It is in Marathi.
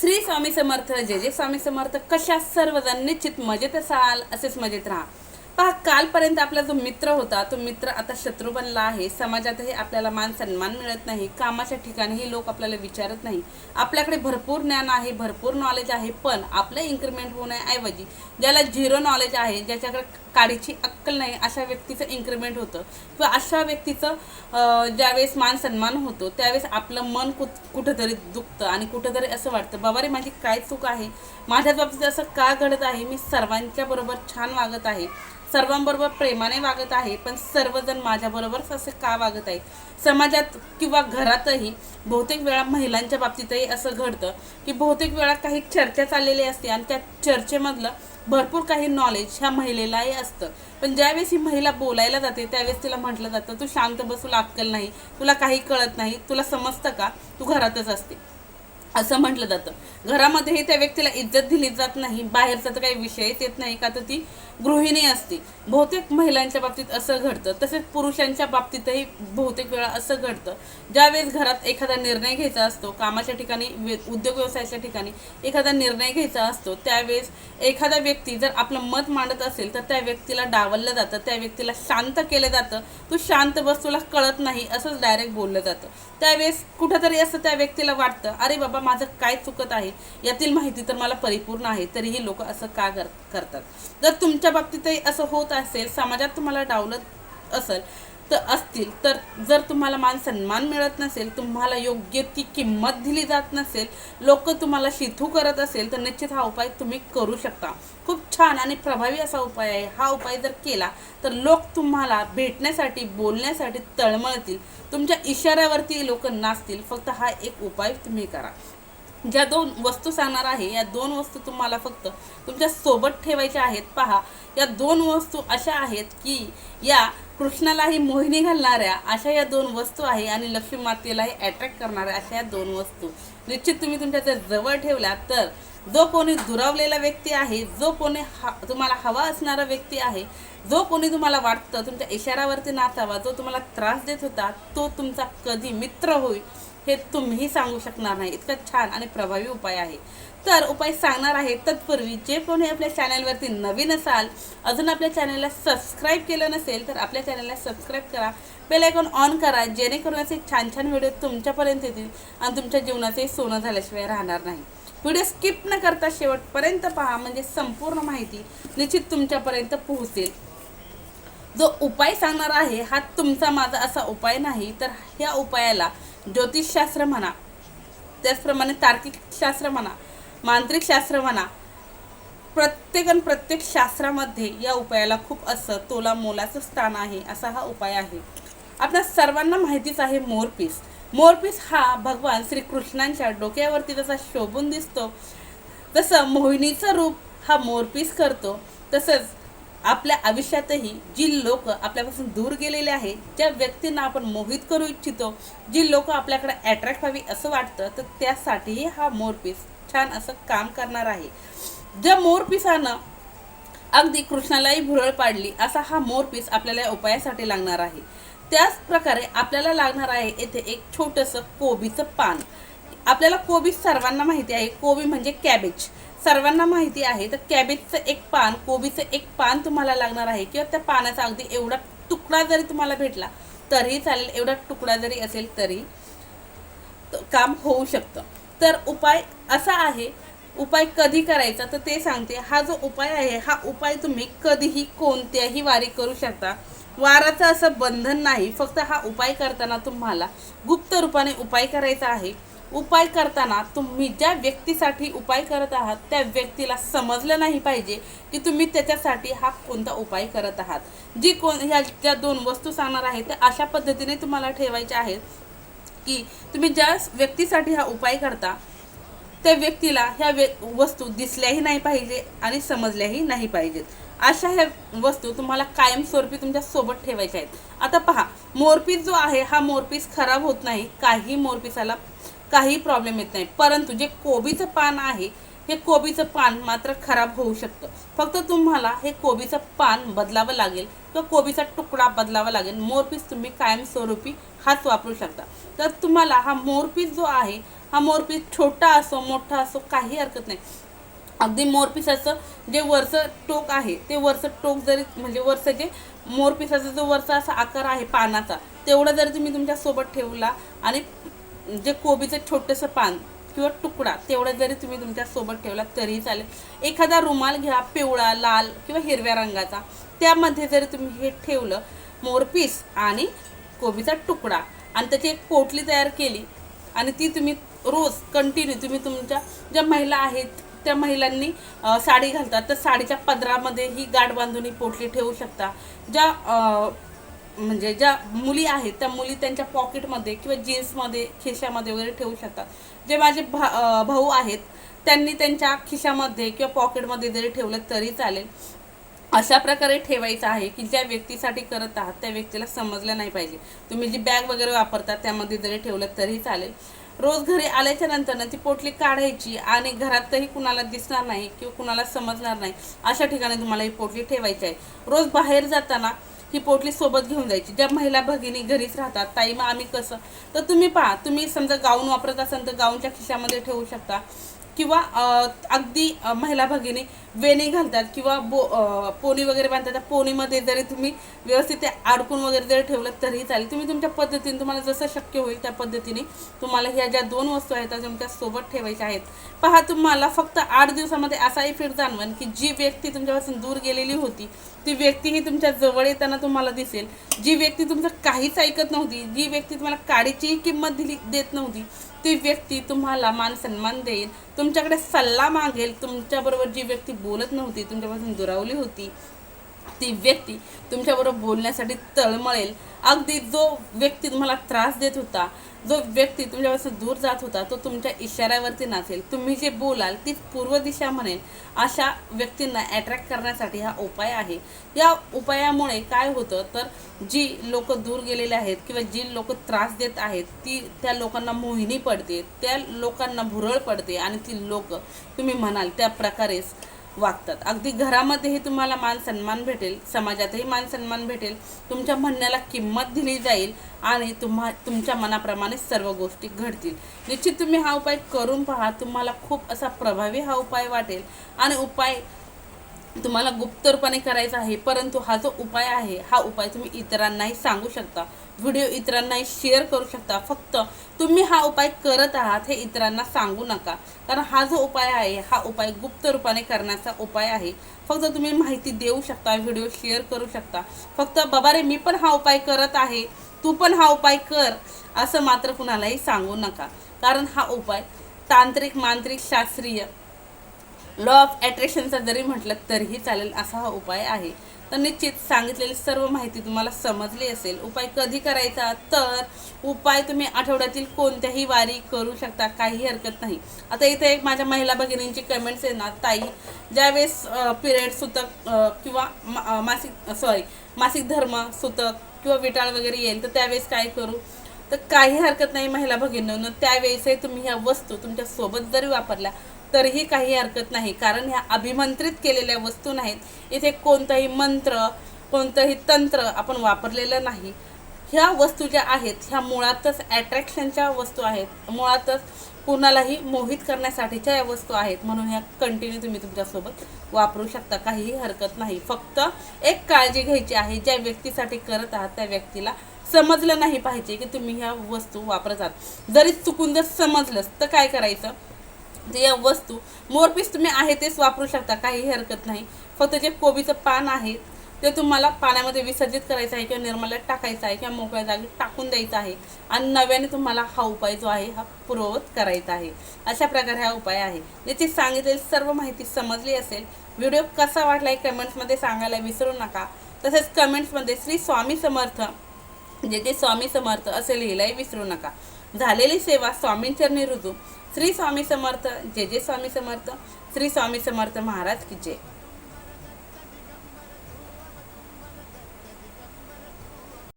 श्री स्वामी समर्थ जय जय स्वामी समर्थ. कशा सर्वजण निश्चित मजेत असाल असेच मजेत राहा. पहा कालपर्यंत आपला जो मित्र होता तो मित्र आता शत्रू बनला आहे. समाजातही आपल्याला मान सन्मान मिळत नाही. कामाच्या ठिकाणीही लोक आपल्याला विचारत नाही. आपल्याकडे भरपूर ज्ञान आहे भरपूर नॉलेज आहे पण आपलं इन्क्रीमेंट होण्याऐवजी ज्याला झिरो नॉलेज आहे ज्याच्याकडे काडीची अक्कल नाही अशा व्यक्तीचं इन्क्रीमेंट होतं. किंवा अशा व्यक्तीचं ज्यावेळेस मान सन्मान होतो त्यावेळेस आपलं मन कुठ कुठंतरी दुखतं. आणि कुठंतरी असं वाटतं बाबा रे माझी काय चूक आहे? माझ्याच बाबतीत असं का घडत आहे? मी सर्वांच्या बरोबर छान वागत आहे. सर्वांबरोबर प्रेमाने वागत आहे पण सर्वजण माझ्याबरोबरच असे का वागत आहे समाजात किंवा घरातही बहुतेक वेळा महिलांच्या बाबतीतही असं घडतं की बहुतेक वेळा काही चर्चा चाललेली असते आणि त्या चर्चेमधलं भरपूर काही नॉलेज ह्या महिलेलाही असतं. पण ज्यावेळेस ही महिला बोलायला जाते त्यावेळेस तिला म्हटलं जातं तू शांत बस तुला अक्कल नाही तुला काही कळत नाही तुला समजतं का? तू घरातच असते. असं म्हटलं जातं. घरामध्येही त्या व्यक्तीला इज्जत दिली जात नाही. बाहेरचा तर काही विषयच येत नाही का? तर ती गृहिणी असते. बहुतेक महिलांच्या बाबतीत असं घडतं. तसेच पुरुषांच्या बाबतीतही बहुतेक वेळा असं घडतं. ज्यावेळेस घरात एखादा निर्णय घ्यायचा असतो कामाच्या ठिकाणी वे- उद्योग व्यवसायाच्या ठिकाणी एखादा निर्णय घ्यायचा असतो त्यावेळेस एखादा व्यक्ती जर आपलं मत मांडत असेल तर त्या व्यक्तीला डावललं जातं त्या व्यक्तीला शांत केलं जातं. तू शांत बस तुला कळत नाही असंच डायरेक्ट बोललं जातं. त्यावेळेस कुठंतरी असं त्या व्यक्तीला वाटतं अरे बाबा माझं काय चुकत आहे? यातील माहिती तर मला परिपूर्ण आहे तरीही लोक असं का कर करतात? जर तुमच्या बाबतीतही असं होत असेल समाजात तुम्हाला डावलत असेल तर असतील. तर जर तुम्हाला मान सन्मान मिळत नसेल तुम्हाला योग्य ती किंमत दिली जात नसेल लोक तुम्हाला शिथू करत असेल तर निश्चित हा उपाय तुम्ही करू शकता. खूप छान आणि प्रभावी असा उपाय आहे. हा उपाय जर केला तर लोक तुम्हाला भेटण्यासाठी बोलण्यासाठी तळमळतील. तुमच्या इशाऱ्यावरती लोक नाचतील. फक्त हा एक उपाय तुम्ही करा. ज्या दोन वस्तू सांगणार आहे या दोन वस्तू तुम्हाला फक्त तुमच्यासोबत ठेवायच्या आहेत. पहा या दोन वस्तू अशा आहेत की या कृष्णालाही मोहिनी घालणाऱ्या अशा या दोन वस्तू आहे आणि लक्ष्मी मातेलाही अट्रॅक्ट करणाऱ्या अशा या दोन वस्तू. निश्चित तुम्ही तुमच्या जर जवळ ठेवल्या तर जो कोणी दुरावलेला व्यक्ती आहे जो कोणी हा तुम्हाला हवा असणारा व्यक्ती आहे जो कोणी तुम्हाला वाटतं तुमच्या इशाऱ्यावरती नाचावा जो तुम्हाला त्रास देत होता तो तुमचा कधी मित्र होईल. हे तुम्ही सांगू शकणार नाही. इतका छान आणि प्रभावी उपाय आहे. तर उपाय सांगणार आहे तत्पूर्वी जे कोणी आपल्या चॅनलवरती नवीन असाल अजून आपल्या चॅनलला सबस्क्राईब केलं नसेल तर आपल्या चॅनलला सबस्क्राईब करा. बेल आयकॉन ऑन करा जेणेकरून असे छान छान व्हिडिओ तुमच्यापर्यंत येतील आणि तुमच्या जीवनाचे सोनं झाल्याशिवाय राहणार नाही. व्हिडिओ स्किप न करता शेवटपर्यंत पहा म्हणजे संपूर्ण माहिती निश्चित तुमच्यापर्यंत पोहोचेल. जो उपाय सांगणार आहे हा तुमचा माझा असा उपाय नाही तर ह्या उपायाला ज्योतिषशास्त्र म्हणा त्याचप्रमाणे तार्किक शास्त्र म्हणा मांत्रिक शास्त्र म्हणा प्रत्येक आणि प्रत्येक शास्त्रामध्ये या उपायाला खूप असं तोला मोलाचं स्थान आहे असा हा उपाय आहे. आपल्या सर्वांना माहितीच आहे मोरपीस मोरपीस हा भगवान श्रीकृष्णांच्या डोक्यावरती जसा शोभून दिसतो तसं मोहिनीचं रूप हा मोरपीस करतो तसंच आपल्या आयुष्यातही जी लोक आपल्यापासून दूर गेलेले आहेत ज्या व्यक्तींना आपण मोहित करू इच्छितो जी लोक आपल्याकडे अट्रॅक्ट व्हावी असं वाटतं तर त्यासाठीही हा मोरपीस छान असं काम करणार आहे. ज्या मोरपिसानं अगदी कृष्णालाही भुरळ पाडली असा हा मोरपीस आपल्याला या उपायासाठी लागणार आहे. त्याच प्रकारे आपल्याला लागणार आहे येथे एक छोटंसं कोबीचं पान. आपल्याला कोबी सर्वांना माहिती आहे कोबी म्हणजे कॅबेज सर्वांना माहिती आहे तर कॅबेजचं एक पान कोबीचं एक पान तुम्हाला लागणार आहे. किंवा त्या पानाचा अगदी एवढा तुकडा जरी तुम्हाला भेटला तरीही चालेल. एवढा तुकडा जरी असेल तरी काम होऊ शकतं. तर उपाय असा आहे उपाय कधी करायचा? तर ते सांगते. हा जो उपाय आहे हा उपाय तुम्ही कधीही कोणत्याही वारी करू शकता. वाराचं असं बंधन नाही. फक्त हा उपाय करताना तुम्हाला गुप्त रूपाने उपाय करायचा आहे. उपाय करताना तुम्ही ज्या व्यक्तीसाठी उपाय करत आहात त्या व्यक्तीला समजलं नाही पाहिजे की तुम्ही त्याच्यासाठी हा कोणता उपाय करत आहात. जी कोण ह्या ज्या दोन वस्तू सांगणार आहे त्या अशा पद्धतीने तुम्हाला ठेवायच्या आहेत की तुम्ही ज्या व्यक्तीसाठी हा उपाय करता त्या व्यक्तीला ह्या व्य वस्तू दिसल्याही नाही पाहिजे आणि समजल्याही नाही पाहिजेत. अशा ह्या वस्तू तुम्हाला कायमस्वरूपी तुमच्यासोबत ठेवायच्या आहेत. आता पहा मोरपीस जो आहे हा मोरपीस खराब होत नाही काही मोरपीसाला काही प्रॉब्लेम येत नाही परंतु जे कोबीचं पान आहे हे कोबीचं पान मात्र खराब होऊ शकतं. फक्त तुम्हाला हे कोबीचं पान बदलावं लागेल किंवा कोबीचा तुकडा बदलावा लागेल. मोरपीस तुम्ही कायमस्वरूपी हाच वापरू शकता. तर तुम्हाला हा मोरपीस जो आहे हा मोरपीस छोटा असो मोठा असो काही हरकत नाही. अगदी मोरपिसाचं जे वरचं टोक आहे ते वरचं टोक जरी म्हणजे वरचं जे मोरपिसाचा जो वरचा असा आकार आहे पानाचा तेवढा जरी तुम्ही तुमच्यासोबत ठेवला आणि जे कोबीचं छोटंसं पान किंवा तुकडा तेवढा जरी तुम्ही तुमच्यासोबत ठेवला तरी चालेल. एखादा रुमाल घ्या पिवळा लाल किंवा हिरव्या रंगाचा. त्यामध्ये जरी तुम्ही हे ठेवलं मोरपीस आणि कोबीचा तुकडा आणि त्याची एक पोटली तयार केली आणि ती तुम्ही रोज कंटिन्यू तुम्ही तुमच्या ज्या महिला आहेत त्या महिलांनी साडी घालतात तर साडीच्या पदरामध्ये ही गाठ बांधून ही पोटली ठेवू शकता. ज्या म्हणजे ज्या मुली आहेत त्या मुली त्यांच्या पॉकेटमध्ये किंवा जीन्समध्ये खिशामध्ये वगैरे ठेवू शकतात. जे माझे भा भाऊ आहेत त्यांनी त्यांच्या खिशामध्ये किंवा पॉकेटमध्ये जरी ठेवलं तरी चालेल. अशा प्रकारे ठेवायचं आहे की ज्या व्यक्तीसाठी करत आहात त्या व्यक्तीला समजलं नाही पाहिजे. तुम्ही जी बॅग वगैरे वापरता त्यामध्ये जरी ठेवलं तरी चालेल. रोज घरी आल्याच्यानंतर ना ती पोटली काढायची आणि घरातही कुणाला दिसणार नाही किंवा कुणाला समजणार नाही अशा ठिकाणी तुम्हाला ही पोटली ठेवायची आहे. रोज बाहेर जाताना ही पोटली सोबत घेऊन जायची. ज्या महिला भगिनी घरीच राहतात ताई मग आम्ही कसं? तर तुम्ही पहा तुम्ही समजा गाऊन वापरत असाल तर गाऊनच्या खिशामध्ये ठेवू शकता. किंवा अगदी महिला भगिनी वेणी घालतात किंवा बो पोणी पोनी वगैरे बांधतात त्या पोनीमध्ये जरी तुम्ही व्यवस्थित ते अडकून वगैरे जरी ठेवलं तरीही चालेल. तुम्ही तुमच्या पद्धतीने तुम्हाला जसं शक्य होईल त्या पद्धतीने तुम्हाला ह्या ज्या दोन वस्तू आहेत त्या तुमच्यासोबत ठेवायच्या आहेत. पहा तुम्हाला फक्त आठ दिवसामध्ये असा इफेक्ट जाणवन की जी व्यक्ती तुमच्यापासून दूर गेलेली होती ती व्यक्तीही तुमच्या जवळ येताना तुम्हाला दिसेल. जी व्यक्ती तुमचं काहीच ऐकत नव्हती जी व्यक्ती तुम्हाला काडीचीही किंमत दिली देत नव्हती ती व्यक्ती तुम्हाला मान सन्मान देईल तुमच्याकडे सल्ला मागेल तुमच्याबरोबर जी व्यक्ती बोलत नव्हती तुमच्यापासून दुरावली होती ती व्यक्ती तुमच्याबरोबर बोलण्यासाठी तळमळेल. अगदी जो व्यक्ती तुम्हाला त्रास देत होता जो व्यक्ती तुमच्यापासून दूर जात होता तो तुमच्या इशाऱ्यावरती नाचेल. तुम्ही जे बोलाल ती पूर्व दिशा म्हणेल. अशा व्यक्तींना अट्रॅक्ट करण्यासाठी हा उपाय आहे. या उपायामुळे काय होतं तर जी लोक दूर गेलेले आहेत किंवा जी लोक त्रास देत आहेत ती त्या लोकांना मोहिनी पडते त्या लोकांना भुरळ पडते आणि ती लोक तुम्ही म्हणाल त्या प्रकारेच वागतात. अगदी घरामध्येही तुम्हाला मान सन्मान भेटेल समाजातही मान सन्मान भेटेल तुमच्या म्हणण्याला किंमत दिली जाईल आणि तुम्हा तुमच्या मनाप्रमाणे सर्व गोष्टी घडतील. निश्चित तुम्ही हा उपाय करून पहा तुम्हाला खूप असा प्रभावी हा उपाय वाटेल. आणि उपाय तुम्हाला गुप्तरपणे करायचा आहे परंतु हा जो उपाय आहे हा उपाय तुम्ही इतरांनाही सांगू शकता. व्हिडिओ इतरांनाही शेअर करू शकता. फक्त तुम्ही हा उपाय करत आहात हे इतरांना सांगू नका. कारण हा जो उपाय आहे हा उपाय गुप्त रूपाने करण्याचा उपाय आहे. फक्त तुम्ही माहिती देऊ शकता व्हिडिओ शेअर करू शकता. फक्त बाबा रे मी पण हा उपाय करत आहे. तू पण हा उपाय कर. असं मात्र कुणालाही सांगू नका. कारण हा उपाय तांत्रिक मांत्रिक शास्त्रीय लॉ ऑफ अट्रॅक्शनचा जरी म्हटलं तरीही चालेल असा हा उपाय आहे. तर निश्चित सांगितलेली सर्व माहिती तुम्हाला समजली असेल. उपाय कधी करायचा? तर उपाय तुम्ही आठवड्यातील कोणत्याही वारी करू शकता काही हरकत नाही. आता इथे एक माझ्या महिला भगिनींची कमेंट्स आहे ना ताई ज्यावेळेस पिरियड सुतक किंवा मा- मासिक सॉरी मासिक धर्म सुतक किंवा विटाळ वगैरे येईल तर त्यावेळेस काय करू? तर काही हरकत नाही महिला भगिनींनो. त्यावेळेसही तुम्ही ह्या वस्तू तुमच्यासोबत जरी वापरल्या तरीही काही हरकत नाही. कारण ह्या अभिमंत्रित केलेल्या वस्तू नाहीत. इथे कोणताही मंत्र कोणतंही तंत्र आपण वापरलेलं नाही. ह्या वस्तू ज्या आहेत ह्या मुळातच ॲट्रॅक्शनच्या वस्तू आहेत. मुळातच कुणालाही मोहित करण्यासाठीच्या या वस्तू आहेत. म्हणून ह्या कंटिन्यू तुम्ही तुमच्यासोबत वापरू शकता. काहीही हरकत नाही. फक्त एक काळजी घ्यायची आहे. ज्या व्यक्तीसाठी करत आहात त्या व्यक्तीला समजलं नाही पाहिजे की तुम्ही ह्या वस्तू वापरत आहात. जरी चुकून जर समजलंच तर काय करायचं? या वस्तू मोरपीस तुम्ही आहे तेच वापरू शकता काही हरकत नाही. फक्त जे कोबीचं पान आहे ते तुम्हाला पाण्यामध्ये विसर्जित करायचं आहे किंवा निर्मल्यात टाकायचं आहे किंवा मोकळ्या जागी टाकून द्यायचं आहे. आणि नव्याने तुम्हाला हा उपाय जो आहे हा पूर्ववत करायचा आहे. अशा प्रकारे हा उपाय आहे. याची सांगितलेली सर्व माहिती समजली असेल व्हिडिओ कसा वाटला कमेंट्समध्ये सांगायला विसरू नका. तसेच कमेंट्समध्ये श्री स्वामी समर्थ जे ते स्वामी समर्थ असे लिहिलाही विसरू नका. झालेली सेवा स्वामींचरणी रुजू श्री स्वामी समर्थ जे जे स्वामी समर्थ. श्री स्वामी समर्थ महाराज की जय.